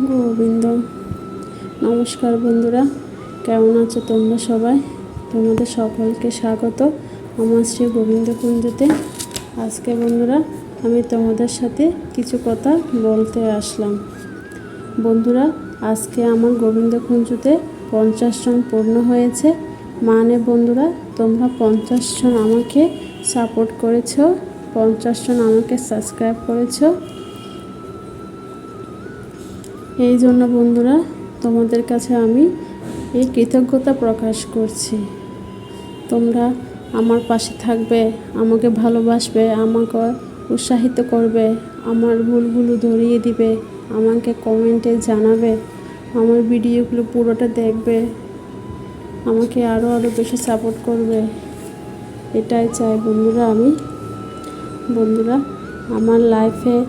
গোবিন্দ। নমস্কার বন্ধুরা, কেমন আছো তোমরা সবাই? তোমাদের সকলকে স্বাগত আমার শ্রী গোবিন্দ কুঞ্জতে। আজকে বন্ধুরা, আমি তোমাদের সাথে কিছু কথা বলতে আসলাম। বন্ধুরা, আজকে আমার গোবিন্দ কুঞ্জতে পঞ্চাশ জন পূর্ণ হয়েছে। মানে বন্ধুরা, তোমরা পঞ্চাশ জন আমাকে সাপোর্ট করেছ, পঞ্চাশ জন আমাকে সাবস্ক্রাইব করেছ। এই জন্য বন্ধুরা, তোমাদের কাছে আমি এই কৃতজ্ঞতা প্রকাশ করছি। তোমরা আমার পাশে থাকবে, আমাকে ভালোবাসবে, আমাকে উৎসাহিত করবে, আমার ভুলগুলো ধরিয়ে দিবে, আমাকে কমেন্টে জানাবে, আমার ভিডিওগুলো পুরোটা দেখবে, আমাকে আরও আরও বেশি সাপোর্ট করবে। এটাই চাই বন্ধুরা আমি। বন্ধুরা, আমার লাইফে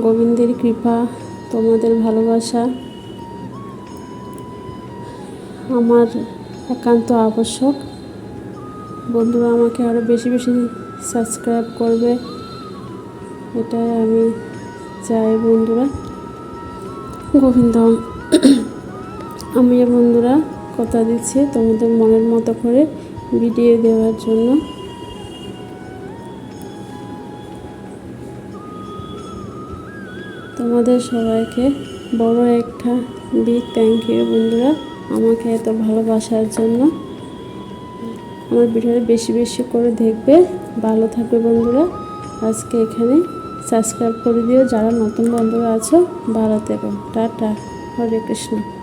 গোবিন্দের কৃপা তোমাদের ভালোবাসা, আমার একান্ত আবশ্যক। বন্ধুরা, আমাকে আরও বেশি বেশি সাবস্ক্রাইব করবে। এটাই আমি চাই বন্ধুরা। গোবিন্দ, আমি বন্ধুরা কথা দিচ্ছি তোমাদের মনের মতো করে ভিডিও দেওয়ার জন্য। তোমাদের সবাইকে বড় একটা বিগ থ্যাংক ইউ বন্ধুরা। আমাকে এত ভালোবাসার জন্য আমার ভিডিওটা বেশি বেশি করে দেখবে। ভালো থাকবে বন্ধুরা। আজকে এখানে সাবস্ক্রাইব করে দিও। যারা নতুন বন্ধুরা আছো, ভালো থেকো। টাটা। হরে কৃষ্ণ।